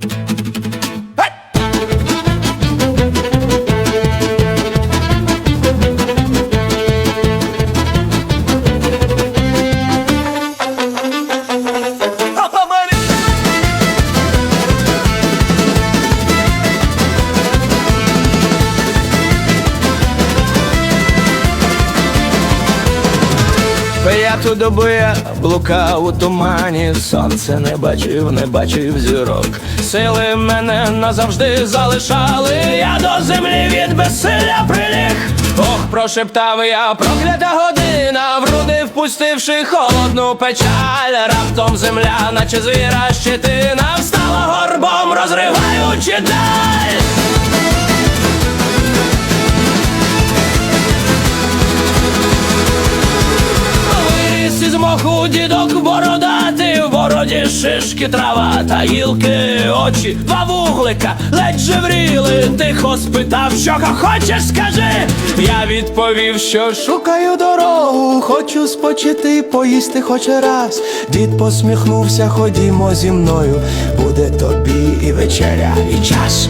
Thank you. П'яту я блукав у тумані, сонце не бачив, не бачив зірок. Сили мене назавжди залишали, я до землі від безсилля приліг. Ох, прошептав я, проклята година, в груди впустивши холодну печаль. Раптом земля, наче звіра щитина, Виріс дідок бородати, в бороді шишки, трава та гілки, очі, два вуглика, ледь жевріли, тихо спитав, що хочеш, скажи. Я відповів, що шукаю дорогу, хочу спочити, поїсти хоч раз. Дід посміхнувся, ходімо зі мною, буде тобі і вечеря, і час.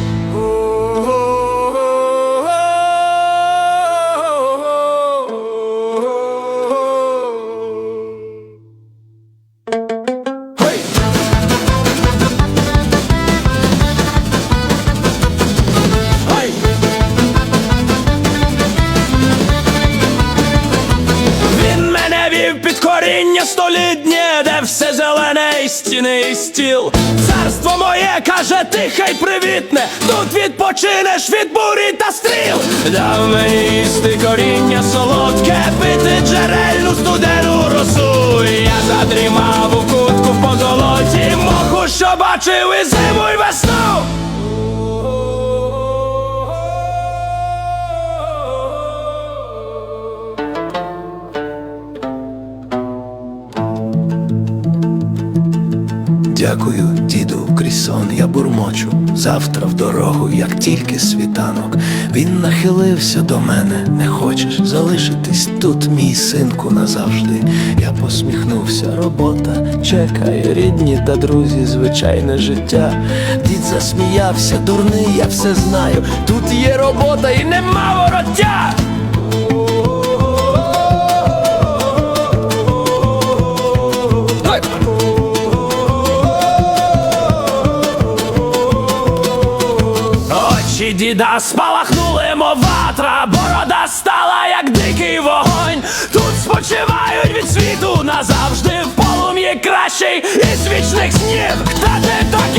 Столітнє, де все зелене і стіни і стіл. Царство моє каже, тихе й привітне, тут відпочинеш від бурі та стріл. Дав мені їсти коріння солодке, пити джерельну студену росу. І Я задрімав у кутку в позолоті, моху, що бачив і Дякую, діду, крізь сон я бурмочу. Завтра в дорогу, як тільки світанок. Він нахилився до мене, не хочеш залишитись тут, мій синку, назавжди. Я посміхнувся, робота чекає, рідні та друзі, звичайне життя. Дід засміявся, дурний, я все знаю. Тут є робота і нема вороття. Очі діда спалахнули, мов ватра, борода стала, як дикий вогонь. Тут спочивають від світу назавжди в полум'ї кращий із вічних снів. Та ти за